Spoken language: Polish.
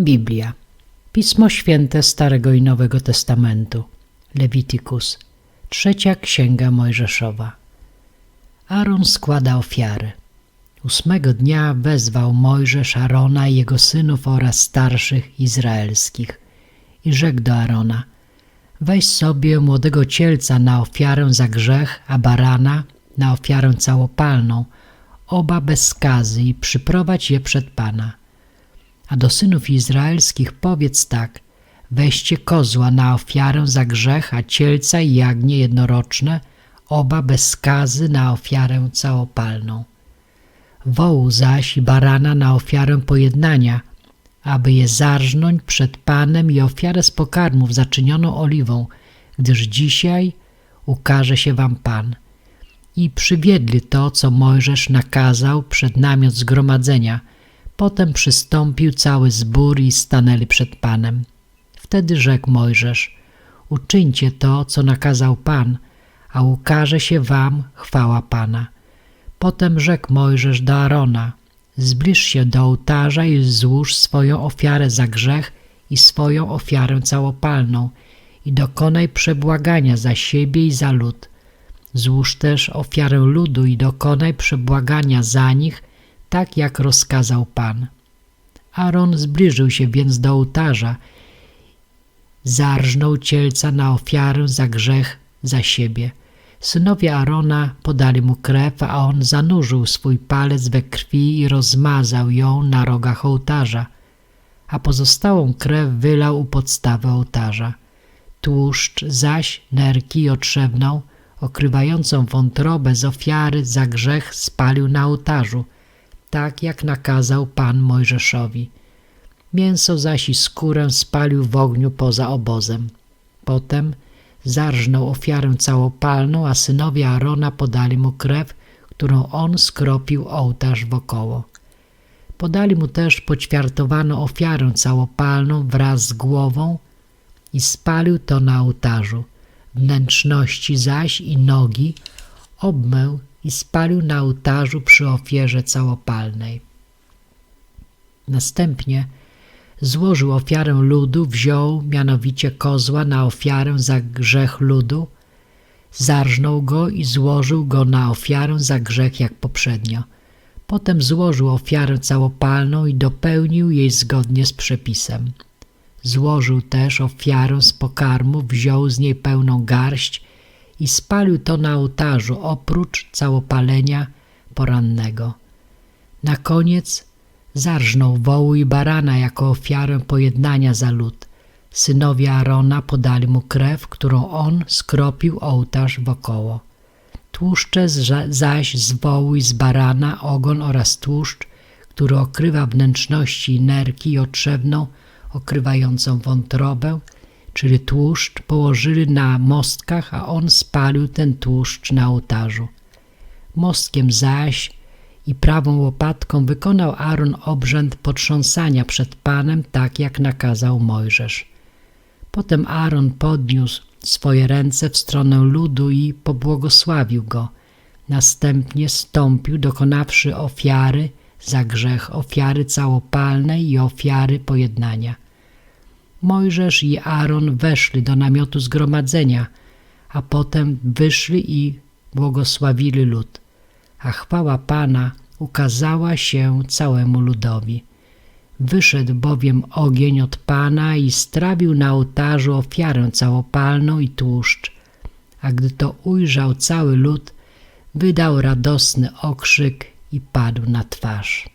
Biblia. Pismo Święte Starego i Nowego Testamentu. Lewitikus. Trzecia Księga Mojżeszowa. Aaron składa ofiary. Ósmego dnia wezwał Mojżesz Arona i jego synów oraz starszych izraelskich i rzekł do Arona Weź sobie młodego cielca na ofiarę za grzech, a barana na ofiarę całopalną, oba bez skazy i przyprowadź je przed Pana. A do synów izraelskich powiedz tak, weźcie kozła na ofiarę za grzech, a cielca i jagnię jednoroczne, oba bez skazy na ofiarę całopalną. Wołu zaś i barana na ofiarę pojednania, aby je zarżnąć przed Panem i ofiarę z pokarmów zaczynioną oliwą, gdyż dzisiaj ukaże się wam Pan. I przywiedli to, co Mojżesz nakazał przed namiot zgromadzenia. Potem przystąpił cały zbór i stanęli przed Panem. Wtedy rzekł Mojżesz, uczyńcie to, co nakazał Pan, a ukaże się wam chwała Pana. Potem rzekł Mojżesz do Arona, zbliż się do ołtarza i złóż swoją ofiarę za grzech i swoją ofiarę całopalną i dokonaj przebłagania za siebie i za lud. Złóż też ofiarę ludu i dokonaj przebłagania za nich, tak jak rozkazał Pan. Aaron zbliżył się więc do ołtarza, zarżnął cielca na ofiarę za grzech za siebie. Synowie Arona podali mu krew, a on zanurzył swój palec we krwi i rozmazał ją na rogach ołtarza, a pozostałą krew wylał u podstawy ołtarza. Tłuszcz zaś nerki otrzewną, okrywającą wątrobę z ofiary za grzech spalił na ołtarzu, tak jak nakazał Pan Mojżeszowi. Mięso zaś i skórę spalił w ogniu poza obozem. Potem zarżnął ofiarę całopalną, a synowie Arona podali mu krew, którą on skropił ołtarz wokoło. Podali mu też poćwiartowaną ofiarę całopalną wraz z głową i spalił to na ołtarzu. Wnętrzności zaś i nogi obmył i spalił na ołtarzu przy ofierze całopalnej. Następnie złożył ofiarę ludu, wziął mianowicie kozła na ofiarę za grzech ludu, zarżnął go i złożył go na ofiarę za grzech jak poprzednio. Potem złożył ofiarę całopalną i dopełnił jej zgodnie z przepisem. Złożył też ofiarę z pokarmu, wziął z niej pełną garść i spalił to na ołtarzu oprócz całopalenia porannego. Na koniec zarżnął wołu i barana jako ofiarę pojednania za lud. Synowie Arona podali mu krew, którą on skropił ołtarz wokoło. Tłuszcze zaś z wołu i z barana, ogon oraz tłuszcz, który okrywa wnętrzności nerki i otrzewną, okrywającą wątrobę, czyli tłuszcz, położyli na mostkach, a on spalił ten tłuszcz na ołtarzu. Mostkiem zaś i prawą łopatką wykonał Aaron obrzęd potrząsania przed Panem, tak jak nakazał Mojżesz. Potem Aaron podniósł swoje ręce w stronę ludu i pobłogosławił go. Następnie stąpił, dokonawszy ofiary za grzech, ofiary całopalnej i ofiary pojednania. Mojżesz i Aaron weszli do namiotu zgromadzenia, a potem wyszli i błogosławili lud a chwała Pana ukazała się całemu ludowi. Wyszedł bowiem ogień od Pana i strawił na ołtarzu ofiarę całopalną i tłuszcz, a gdy to ujrzał cały lud, wydał radosny okrzyk i padł na twarz.